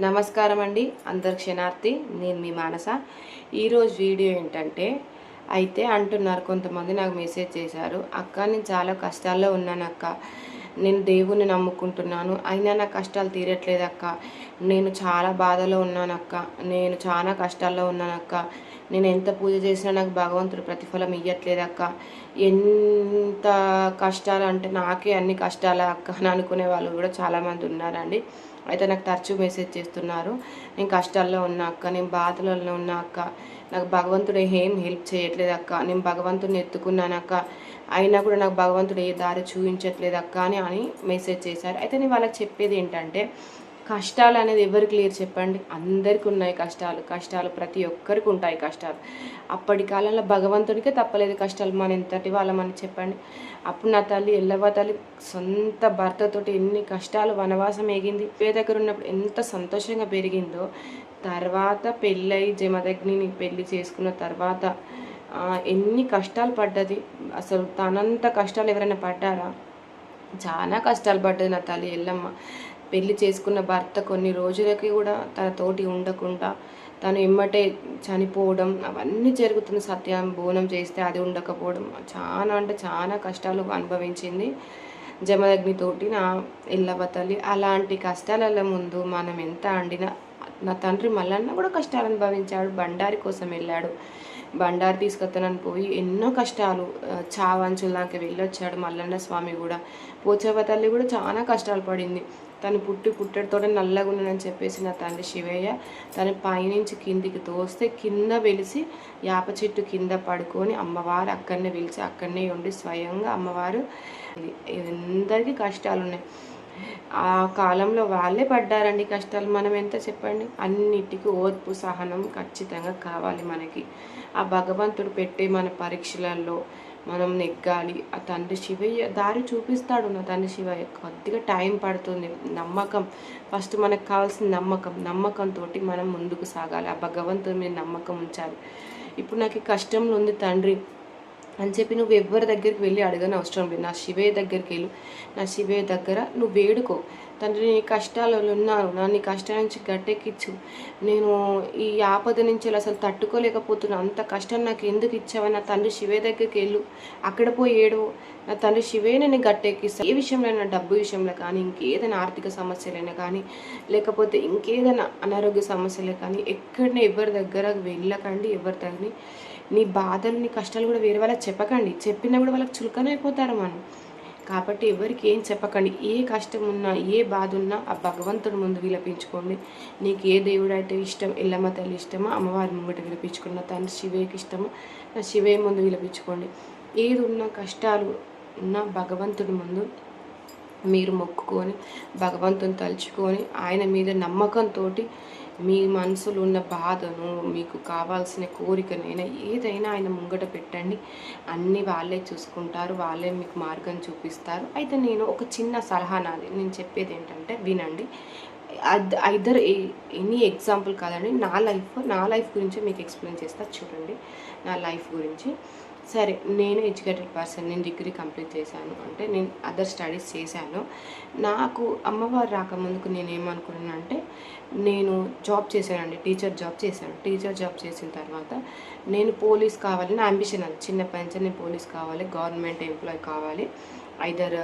నమస్కారం అండి అందరు క్షణార్థి నేను మీ మానస. ఈరోజు వీడియో ఏంటంటే అయితే అంటున్నారు కొంతమంది నాకు మెసేజ్ చేశారు. అక్క నేను చాలా కష్టాల్లో ఉన్నాను అక్క. నేను దేవుణ్ణి నమ్ముకుంటున్నాను. అయినా నా కష్టాలు తీరట్లేదు అక్క. నేను చాలా బాధలో ఉన్నాను అక్క. నేను చాలా కష్టాల్లో ఉన్నాను అక్క. నేను ఎంత పూజ చేసినా నాకు భగవంతుడు ప్రతిఫలం ఇవ్వట్లేదు అక్క. ఎంత కష్టాలు అంటే నాకే అన్ని కష్టాలు అక్క అని అనుకునే వాళ్ళు కూడా చాలామంది ఉన్నారండి. అయితే నాకు తరచూ మెసేజ్ చేస్తున్నారు. నేను కష్టాల్లో ఉన్నా అక్క నేను బాధలలో ఉన్నా అక్క. నాకు భగవంతుడు ఏం హెల్ప్ చేయట్లేదు అక్క. నేను భగవంతుడిని ఎత్తుకున్నాను అక్క. అయినా కూడా నాకు భగవంతుడు ఏ దారి చూపించట్లేదు అక్క అని అని మెసేజ్ చేశారు. అయితే నేను వాళ్ళకి చెప్పేది ఏంటంటే కష్టాలు అనేది ఎవరికి లేరు చెప్పండి. అందరికి ఉన్నాయి కష్టాలు. కష్టాలు ప్రతి ఒక్కరికి ఉంటాయి కష్టాలు. అప్పటి కాలంలో భగవంతుడికే తప్పలేదు కష్టాలు. మన ఎంతటి వాళ్ళమని చెప్పండి. అప్పుడు నా తల్లి ఎల్లవ తల్లి సొంత భర్తతోటి ఎన్ని కష్టాలు వనవాసం ఏగింది. పే దగ్గర ఉన్నప్పుడు ఎంత సంతోషంగా పెరిగిందో. తర్వాత పెళ్ళై జమదగ్నిని పెళ్ళి చేసుకున్న తర్వాత ఎన్ని కష్టాలు పడ్డది. అసలు తనంత కష్టాలు ఎవరైనా పడ్డారా? చాలా కష్టాలు పడ్డది నా తల్లి ఎల్లమ్మ. పెళ్ళి చేసుకున్న భర్త కొన్ని రోజులకి కూడా తన తోటి ఉండకుండా తను ఇమ్మటే చనిపోవడం అవన్నీ జరుగుతుంది సత్యం బోనం చేస్తే అది ఉండకపోవడం చాలా అంటే చాలా కష్టాలు అనుభవించింది జమదగ్నితోటి నా ఎల్లవ్వ తల్లి. అలాంటి కష్టాల ముందు మనం ఎంత అండినా నా తండ్రి మల్లన్న కూడా కష్టాలు అనుభవించాడు బండారి కోసం వెళ్ళాడు. బండారు తీసుకొస్తానని పోయి ఎన్నో కష్టాలు చావంచులాకి వెళ్ళొచ్చాడు మల్లన్న స్వామి కూడా. పోచవ తల్లి కూడా చాలా కష్టాలు పడింది. తను పుట్టి పుట్టడితోనే నల్లగా ఉన్నానని చెప్పేసి నా తండ్రి శివయ్య తను పైనుంచి కిందికి తోస్తే కింద వెలిసి యాప చెట్టు కింద పడుకొని అమ్మవారు అక్కడనే వెలిసి అక్కడనే ఉండి స్వయంగా అమ్మవారు అందరికీ కష్టాలు ఉన్నాయి ఆ కాలంలో వాళ్ళే పడ్డారండి కష్టాలు. మనం ఎంత చెప్పండి? అన్నిటికీ ఓర్పు సహనం ఖచ్చితంగా కావాలి మనకి. ఆ భగవంతుడు పెట్టే మన పరీక్షలలో మనం నెగ్గాలి. ఆ తండ్రి శివయ్య దారి చూపిస్తాడు నా తండ్రి శివయ్య. కొద్దిగా టైం పడుతుంది. నమ్మకం. ఫస్ట్ మనకు కావాల్సిన నమ్మకం. నమ్మకంతో మనం ముందుకు సాగాలి. ఆ భగవంతుడి మీద నమ్మకం ఉంచాలి. ఇప్పుడు నాకు కష్టంలో ఉంది తండ్రి అని చెప్పి నువ్వు ఎవరి దగ్గరికి వెళ్ళి అడగని అవసరం లేదు. నా శివయ్య దగ్గరికి వెళ్ళు. నా శివయ్య దగ్గర నువ్వు వేడుకో. తండ్రి నీ కష్టాలలో ఉన్నాను నా నీ కష్టాల నుంచి గట్టెక్కిచ్చు నేను ఈ ఆపద నుంచి అసలు తట్టుకోలేకపోతున్నాను అంత కష్టం నాకు ఎందుకు ఇచ్చావని నా తండ్రి శివే దగ్గరికి వెళ్ళు. అక్కడ పోయి ఏడు. నా తండ్రి శివే నేను గట్టెక్కిస్తా ఏ విషయంలో అయినా డబ్బు విషయంలో కానీ ఇంకేదైనా ఆర్థిక సమస్యలైనా కానీ లేకపోతే ఇంకేదైనా అనారోగ్య సమస్యలే కానీ ఎక్కడైనా ఎవరి దగ్గర వెళ్ళకండి ఎవరి దగ్గర. నీ బాధలు నీ కష్టాలు కూడా వేరే వాళ్ళకి చెప్పకండి. చెప్పినా కూడా వాళ్ళకి చులకనైపోతారు మనం. కాబట్టి ఎవరికి ఏం చెప్పకండి. ఏ కష్టం ఉన్నా ఏ బాధ ఉన్నా ఆ భగవంతుడి ముందు విలపించుకోండి. నీకు ఏ దేవుడు అయితే ఇష్టం ఎల్లమ్మ తల్లి ఇష్టమో అమ్మవారి ముంగట విలపించుకోండి. నా తండ్రి శివయ్యకి ఇష్టమో నా శివయ్య ముందు విలపించుకోండి. ఏది ఉన్నా కష్టాలు ఉన్న భగవంతుడి ముందు మీరు మొక్కుకొని భగవంతుని తలుచుకొని ఆయన మీద నమ్మకంతో మీ మనసులో ఉన్న బాధను మీకు కావాల్సిన కోరికనైనా ఏదైనా ఆయన ముంగట పెట్టండి. అన్నీ వాళ్ళే చూసుకుంటారు వాళ్ళే మీకు మార్గం చూపిస్తారు. అయితే నేను ఒక చిన్న సలహా నాది. నేను చెప్పేది ఏంటంటే వినండి. అద్ ఐదర్ ఎనీ ఎగ్జాంపుల్ కాదండి. నా లైఫ్ నా లైఫ్ గురించి మీకు ఎక్స్ప్లెయిన్ చేస్తా. చూడండి. నా లైఫ్ గురించి. సరే నేను ఎడ్యుకేటెడ్ పర్సన్ నేను డిగ్రీ కంప్లీట్ చేశాను. అంటే నేను అదర్ స్టడీస్ చేశాను. నాకు అమ్మవారు రాకముందుకు నేను ఏమనుకున్నాను అంటే నేను జాబ్ చేశానండి టీచర్ జాబ్ చేశాను. టీచర్ జాబ్ చేసిన తర్వాత నేను పోలీస్ కావాలి నా అంబిషన్ అది. చిన్నప్పటి నుంచి నేను పోలీస్ కావాలి గవర్నమెంట్ ఎంప్లాయ్ కావాలి. ఐదర్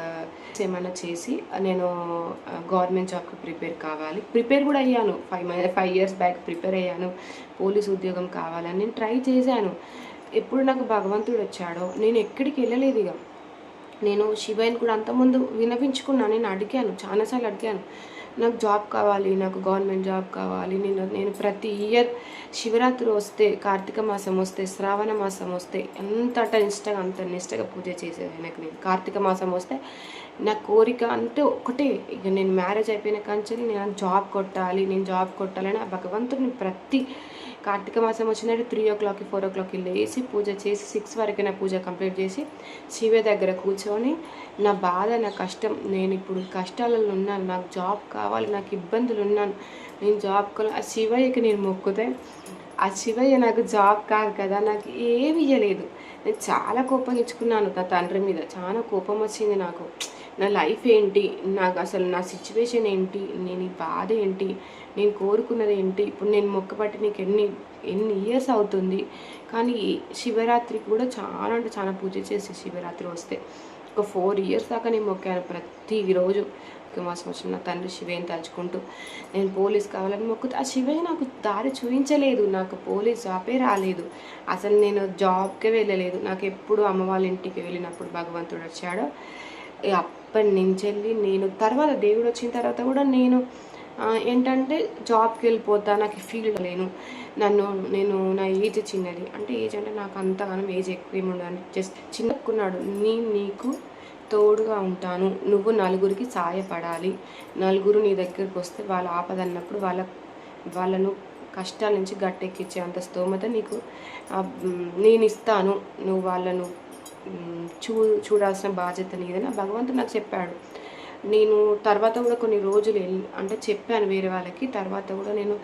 ఏమైనా చేసి నేను గవర్నమెంట్ జాబ్కి ప్రిపేర్ కావాలి. ప్రిపేర్ కూడా అయ్యాను. Five five years back prepare అయ్యాను. పోలీస్ ఉద్యోగం కావాలని నేను ట్రై చేశాను. ఎప్పుడు నాకు భగవంతుడు వచ్చాడో నేను ఎక్కడికి వెళ్ళలేదు ఇక నేను శివయ్యని కూడా అంతకుముందు వినపించుకున్నాను నేను అడిగాను చాలాసార్లు అడిగాను. నాకు జాబ్ కావాలి నాకు గవర్నమెంట్ జాబ్ కావాలి నేను నేను ప్రతి ఇయర్ శివరాత్రి వస్తే కార్తీక మాసం వస్తే శ్రావణ మాసం వస్తే ఎంతట నిష్టగా అంత నిష్టగా పూజ చేసేది నాకు నేను. కార్తీక మాసం వస్తే నా కోరిక అంటే ఒకటే ఇక నేను మ్యారేజ్ అయిపోయిన కంచెని నేను జాబ్ కొట్టాలి నేను జాబ్ కొట్టాలని ఆ భగవంతుడిని ప్రతి కార్తీక మాసం వచ్చినట్టు త్రీ ఓ క్లాక్కి ఫోర్ ఓ క్లాక్కి లేచి పూజ చేసి సిక్స్ వరకు నా పూజ కంప్లీట్ చేసి శివ దగ్గర కూర్చొని నా బాధ నా కష్టం నేను ఇప్పుడు కష్టాలలో ఉన్నాను నాకు జాబ్ కావాలి నాకు ఇబ్బందులు ఉన్నాను నేను జాబ్ కావాలి ఆ శివయ్యకి నేను మొక్కుతే ఆ శివయ్య నాకు జాబ్ కాదు కదా నాకు ఏమి ఇవ్వలేదు నేను చాలా కోపం ఇచ్చుకున్నాను నా తండ్రి మీద చాలా కోపం వచ్చింది నాకు. నా లైఫ్ ఏంటి? నాకు అసలు నా సిచ్యువేషన్ ఏంటి? నేను ఈ బాధ ఏంటి? నేను కోరుకున్నది ఏంటి? ఇప్పుడు నేను మొక్కబట్టి నీకు ఎన్ని ఎన్ని ఇయర్స్ అవుతుంది? కానీ శివరాత్రికి కూడా చాలా అంటే చాలా పూజ చేసి శివరాత్రి వస్తే ఒక ఫోర్ ఇయర్స్ దాకా నేను మొక్కాను ప్రతిరోజు ఒక మాసం వచ్చిన నా తండ్రి శివేని తలుచుకుంటూ నేను పోలీస్ కావాలని మొక్కుతూ ఆ శివే నాకు దారి చూపించలేదు. నాకు పోలీస్ జాబే రాలేదు. అసలు నేను జాబ్కే వెళ్ళలేదు. నాకు ఎప్పుడు అమ్మ వాళ్ళ ఇంటికి వెళ్ళినప్పుడు భగవంతుడు వచ్చాడో ఇక అప్పటి నుంచి వెళ్ళి నేను తర్వాత దేవుడు వచ్చిన తర్వాత కూడా నేను ఏంటంటే జాబ్కి వెళ్ళిపోతా నాకు ఫీల్డ్ లేను. నన్ను నేను నా ఏజ్ చిన్నది. అంటే ఏజ్ అంటే నాకు అంతగానం ఏజ్ ఎక్కువ ఏముండదు జస్ట్ చిన్నకున్నాడు నీ నీకు తోడుగా ఉంటాను. నువ్వు నలుగురికి సాయపడాలి. నలుగురు నీ దగ్గరికి వస్తే వాళ్ళ ఆపద అన్నప్పుడు వాళ్ళ వాళ్ళను కష్టాల నుంచి గట్టెక్కించే అంత స్తోమత నీకు నేను ఇస్తాను. నువ్వు వాళ్ళను చూ చూడాల్సిన బాధ్యత నీదని భగవంతుడు నాకు చెప్పాడు. నేను తర్వాత కూడా కొన్ని రోజులు వెళ్ళి అంటే చెప్పాను వేరే వాళ్ళకి. తర్వాత కూడా నేను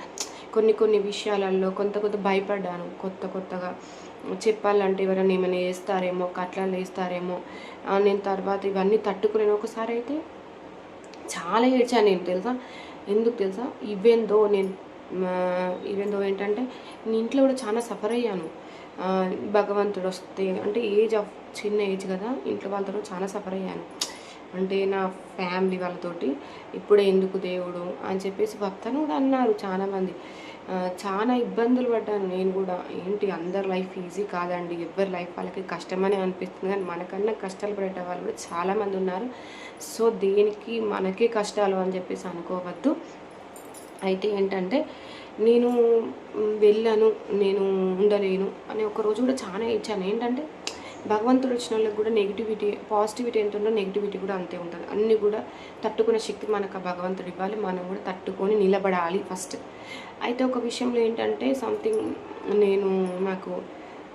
కొన్ని కొన్ని విషయాలలో కొంత కొంత భయపడ్డాను. కొత్త కొత్తగా చెప్పాలంటే ఎవరైనా ఏమైనా వేస్తారేమో కట్లలు వేస్తారేమో. నేను తర్వాత ఇవన్నీ తట్టుకునేను ఒకసారి అయితే చాలా ఏడ్చాను నేను తెలుసా? ఎందుకు తెలుసా? ఇవేందో నేను ఇవేందో ఏంటంటే నేను ఇంట్లో కూడా చాలా సఫర్ అయ్యాను. భగవంతుడు వస్తే అంటే ఏజ్ ఆఫ్ చిన్న ఏజ్ కదా ఇంట్లో వాళ్ళతో చాలా సఫర్ అయ్యాను. అంటే నా ఫ్యామిలీ వాళ్ళతోటి ఇప్పుడే ఎందుకు దేవుడు అని చెప్పేసి భక్తను కూడా అన్నారు చాలామంది. చాలా ఇబ్బందులు పడ్డాను నేను కూడా. ఏంటి అందరి లైఫ్ ఈజీ కాదండి ఎవరి లైఫ్ వాళ్ళకి కష్టమని అనిపిస్తుంది. కానీ మనకన్నా కష్టాలు పడే వాళ్ళు కూడా చాలామంది ఉన్నారు. సో దేనికి మనకే కష్టాలు అని చెప్పేసి అనుకోవద్దు. అయితే ఏంటంటే నేను వెళ్ళాను నేను ఉండలేను అని ఒకరోజు కూడా చాలా ఇచ్చాను ఏంటంటే భగవంతుడు వచ్చిన వాళ్ళకి కూడా నెగిటివిటీ పాజిటివిటీ ఎంత ఉందో నెగిటివిటీ కూడా అంతే ఉంటుంది. అన్నీ కూడా తట్టుకునే శక్తి మనకు ఆ భగవంతుడు ఇవ్వాలి. మనం కూడా తట్టుకొని నిలబడాలి ఫస్ట్ అయితే ఒక విషయంలో ఏంటంటే సంథింగ్ నేను నాకు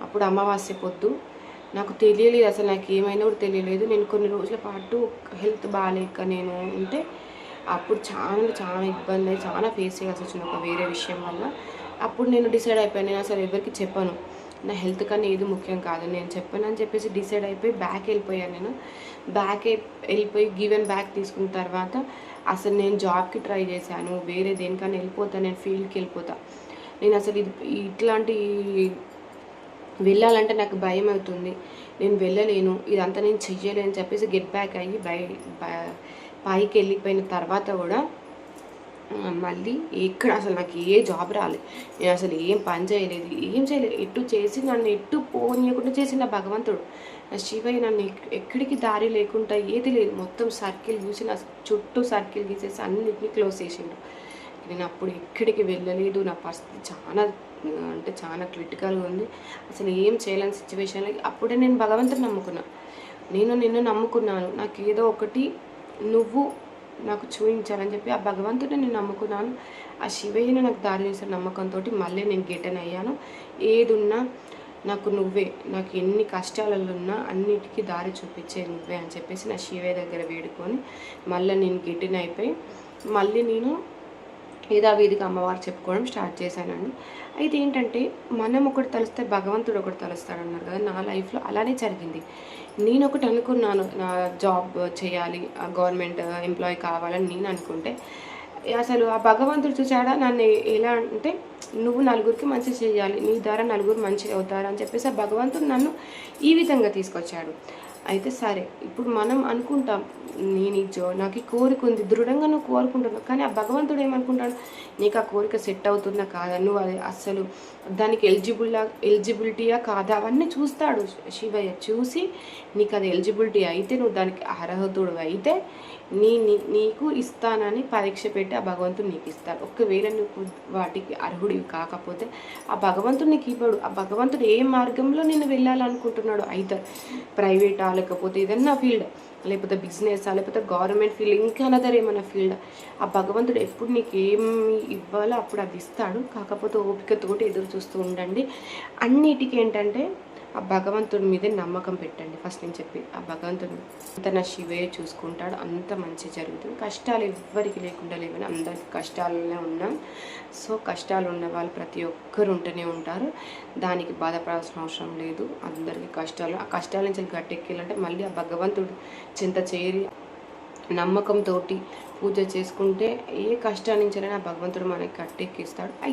అప్పుడు అమావాస్య పొద్దు నాకు తెలియలేదు. అసలు నాకు ఏమైనా కూడా తెలియలేదు. నేను కొన్ని రోజుల పాటు హెల్త్ బాగాలేక నేను ఉంటే అప్పుడు చాలా చాలా ఇబ్బంది అయ్యి చాలా ఫేస్ చేయాల్సి వచ్చింది ఒక వేరే విషయం వల్ల. అప్పుడు నేను డిసైడ్ అయిపోయాను నేను అసలు ఎవరికి చెప్పను? నా హెల్త్ కన్నా ఏది ముఖ్యం కాదు. నేను చెప్పను అని చెప్పేసి డిసైడ్ అయిపోయి బ్యాక్ వెళ్ళిపోయాను నేను. బ్యాక్ వెళ్ళిపోయి గివెన్ బ్యాక్ తీసుకున్న తర్వాత అసలు నేను జాబ్కి ట్రై చేశాను. వేరే దేనికన్నా వెళ్ళిపోతా నేను ఫీల్డ్కి వెళ్ళిపోతా. నేను అసలు ఇది ఇట్లాంటి వెళ్ళాలంటే నాకు భయం అవుతుంది. నేను వెళ్ళలేను. ఇదంతా నేను చెయ్యలేను అని చెప్పేసి గెట్ బ్యాక్ అయ్యి బై బై- పైకి వెళ్ళిపోయిన తర్వాత కూడా మళ్ళీ ఎక్కడ అసలు నాకు ఏ జాబ్ రాలేదు నేను అసలు ఏం పని చేయలేదు ఏం చేయలేదు. ఎటు చేసి నన్ను ఎటు పోనీయకుండా చేసిన భగవంతుడు. నా శివయ్య నన్ను ఎక్కడికి దారి లేకుండా ఏది లేదు. మొత్తం సర్కిల్ చూసి నా చుట్టూ సర్కిల్ గీసేసి అన్నిటినీ క్లోజ్ చేసిండు. నేను అప్పుడు ఎక్కడికి వెళ్ళలేదు. నా పరిస్థితి చాలా అంటే చాలా క్రిటికల్గా ఉంది. అసలు ఏం చేయలేని సిచ్యువేషన్లో అప్పుడే నేను భగవంతుని నమ్ముకున్నాను నేను నిన్ను నమ్ముకున్నాను. నాకు ఏదో ఒకటి నువ్వు నాకు చూపించాలని చెప్పి ఆ భగవంతుడిని నేను నమ్ముకున్నాను. ఆ శివయ్యని నాకు దారి చేసిన నమ్మకంతో మళ్ళీ నేను గిటన్ అయ్యాను. ఏదున్నా నాకు నువ్వే నాకు ఎన్ని కష్టాలలో ఉన్నా అన్నిటికీ దారి చూపించే నువ్వే అని చెప్పేసి నా శివయ్య దగ్గర వేడుకొని మళ్ళీ నేను గిటన్ అయిపోయి మళ్ళీ నేను యథావిధిగా అమ్మవారు చెప్పుకోవడం స్టార్ట్ చేశానండి. అయితే ఏంటంటే మనం ఒకటి తలుస్తే భగవంతుడు ఒకటి తలుస్తాడు అన్నారు కదా నా లైఫ్లో అలానే జరిగింది. నేను ఒకటి అనుకున్నాను నా జాబ్ చేయాలి గవర్నమెంట్ ఎంప్లాయీ కావాలని నేను అనుకుంటే అసలు ఆ భగవంతుడు చూసాడా నన్ను ఎలా అంటే నువ్వు నలుగురికి మంచి చేయాలి నీ ద్వారా నలుగురు మంచి అవుతారు అని చెప్పేసి ఆ భగవంతుడు నన్ను ఈ విధంగా తీసుకొచ్చాడు. అయితే సరే ఇప్పుడు మనం అనుకుంటాం నేను ఈ జో నాకు ఈ కోరిక ఉంది దృఢంగా నువ్వు కోరుకుంటున్నావు కానీ ఆ భగవంతుడు ఏమనుకుంటాడు? నీకు ఆ కోరిక సెట్ అవుతుందా కాదా? నువ్వు అది అస్సలు దానికి ఎలిజిబుల్లా ఎలిజిబిలిటీయా కాదా? అవన్నీ చూస్తాడు శివయ్య. చూసి నీకు అది ఎలిజిబిలిటీ అయితే నువ్వు దానికి అర్హతుడు అయితే నీ నీ- నీకు ఇస్తానని పరీక్ష పెట్టి ఆ భగవంతుడు నీకు ఇస్తాడు. ఒకవేళ నువ్వు వాటికి అర్హుడివి కాకపోతే ఆ భగవంతుడు నీకు ఇవ్వడు. ఆ భగవంతుడు ఏ మార్గంలో నేను వెళ్ళాలనుకుంటున్నాడు అయితే ప్రైవేటా లేకపోతే ఏదన్నా ఫీల్డ్ లేకపోతే బిజినెస్ లేకపోతే గవర్నమెంట్ ఫీల్డ్ ఇంకా అనదర్ ఏమైనా ఫీల్డ్ ఆ భగవంతుడు ఎప్పుడు నీకు ఏం ఇవ్వాలో అప్పుడు అది ఇస్తాడు. కాకపోతే ఓపికతో ఎదురు చూస్తూ ఉండండి. అన్నిటికీ ఏంటంటే ఆ భగవంతుడి మీదే నమ్మకం పెట్టండి. ఫస్ట్ నేను చెప్పి ఆ భగవంతుడు అంత నా శివే చూసుకుంటాడు. అంత మంచి జరుగుతుంది. కష్టాలు ఎవ్వరికి లేకుండా లేవని అందరికి కష్టాలనే ఉన్నాం. సో కష్టాలు ఉన్న వాళ్ళు ప్రతి ఒక్కరు ఉంటూనే ఉంటారు. దానికి బాధపడాల్సిన అవసరం లేదు. అందరికీ కష్టాలు. ఆ కష్టాల నుంచి గట్టెక్కాలంటే మళ్ళీ ఆ భగవంతుడు చింత చేరి నమ్మకంతో పూజ చేసుకుంటే ఏ కష్టాన్నించైనా భగవంతుడు మనకి కట్టెక్కిస్తాడు